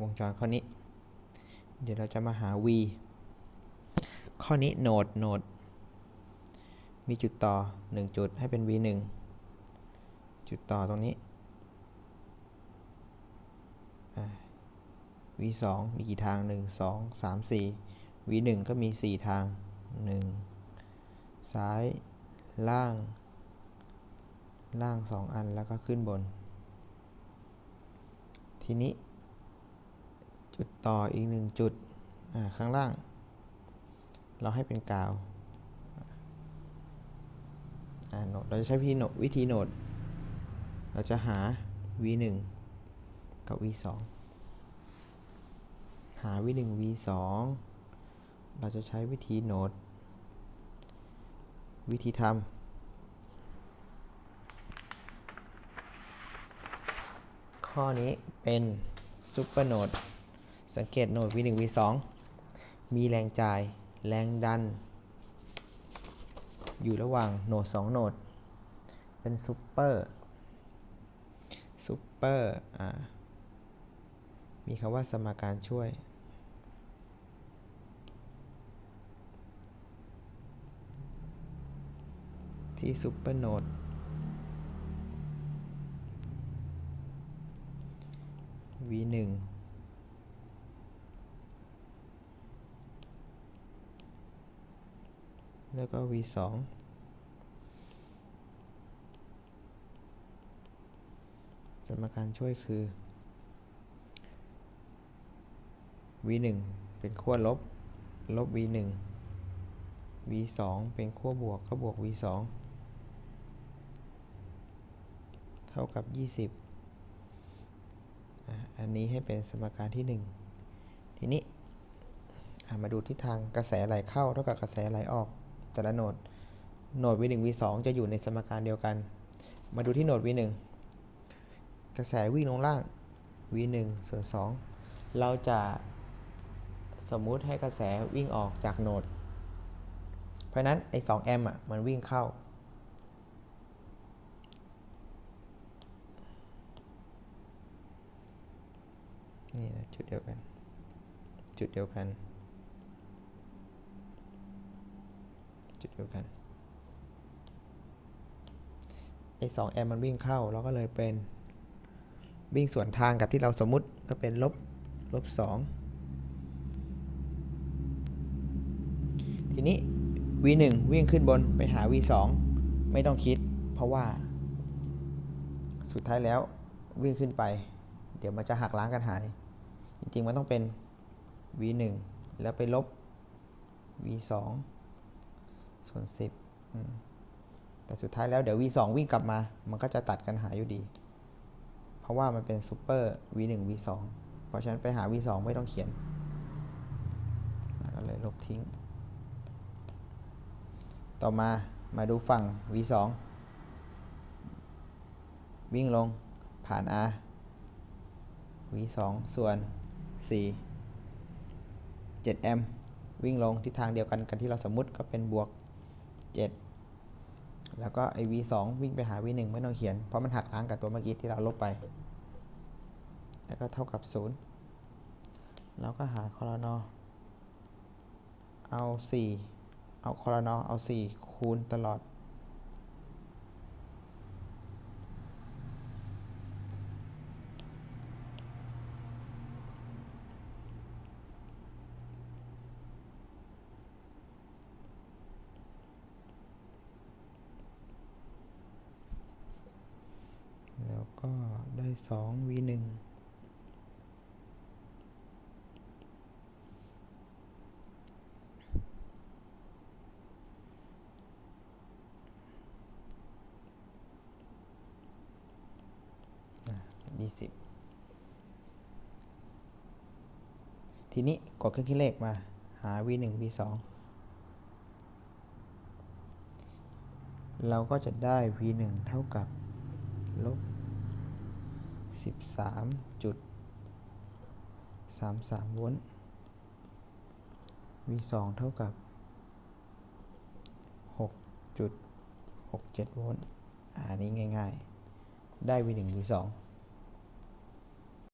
วงจรข้อนี้ เดี๋ยวเราจะมาหา v ข้อนี้โหนดโหนดมีจุดต่อ 1 จุดให้เป็น v 1จุดต่อตรงนี้ v 2มีกี่ทาง 1 2 3 4 v 1ก็มี 4 ทาง 1 ซ้ายล่าง ล่าง 2 อันแล้วก็ขึ้นบน ทีนี้ จุดต่ออีกหนึ่งจุดข้างล่าง เราให้เป็นกาวาโหนดเราจะใช้วิธีโหนดวิธีโหนด เราจะหา v 1กับ v 2หา v 1 v 2เราจะใช้วิธีโหนด วิธีทำข้อนี้เป็นซุปเปอร์โหนด สังเกตโหนด v 1 v 2 มีแรงจ่าย แรงดัน อยู่ระหว่างโหนด2โหนด เป็นซุปเปอร์ซุปเปอร์อ่ามีคำว่าสมการช่วย ที่ซุปเปอร์โหนด v 1 แล้วก็ v 2สมการช่วยคือ v 1เป็นขั้วลบ ลบ v 1 v 2เป็นขั้วบวก ก็บวก v 2เท่ากับ 20 อันนี้ให้เป็นสมการที่ 1 ทีนี้มาดูทิศทางกระแสไหลเข้าเท่ากับกระแสไหลออก แต่ละโหนด โหนด v 1 v 2 จะอยู่ในสมการเดียวกัน มาดูที่โหนด v 1 กระแสวิ่งลงล่าง v 1 ส่วน 2 เราจะสมมุติให้กระแสวิ่งออกจากโหนด เพราะนั้นไอ้2แอมป์อะมันวิ่งเข้า นี่นะจุดเดียวกัน จุดเดียวกัน จุดเดียวกันไอ้สองแอมมันวิ่งเข้าเราก็เลยเป็นวิ่งสวนทางกับที่เราสมมุติก็เป็นลบลบสองทีนี้ v 1 วิ่งขึ้นบนไปหา v 2 ไม่ต้องคิด เพราะว่า สุดท้ายแล้ววิ่งขึ้นไป เดี๋ยวมันจะหักล้างกันหาย จริงๆ มันต้องเป็น v 1 แล้วไปลบ v 2 ส่วน10อืมแต่สุดท้ายแล้วเดี๋ยว v 2วิ่งกลับมา มันก็จะตัดกันหายอยู่ดี เพราะว่ามันเป็นซูเปอร์ v 1 v 2เพราะฉะนั้นไปหา v 2ไม่ต้องเขียนก็เลยลบทิ้ง ต่อมามาดูฝั่ง v 2วิ่งลงผ่าน r v 2ส่วน 4 7แอมวิ่งลงทิศทางเดียวกันกันที่เราสมมติก็เป็นบวก 7 แล้วก็ไอ v 2วิ่งไปหา v 1ไม่ต้องเขียน เพราะมันหักล้างกับตัวเมื่อกี้ที่เราลบไป แล้วก็เท่ากับ 0 แล้วก็หาคอรนอเอา 4 เอาคอรนอเอา 4 คูณตลอด แล้วก็ ได้2 v 1ยี่สิบทีนี้กดเครื่องคิดเลขมาหา v 1 v 2เราก็จะได้ v 1เท่ากับลบ 13จุด33 โวลต์ v 2 เท่ากับ6จุด67 โวลต์ อันนี้ง่าย ๆ ได้ v 1 v 2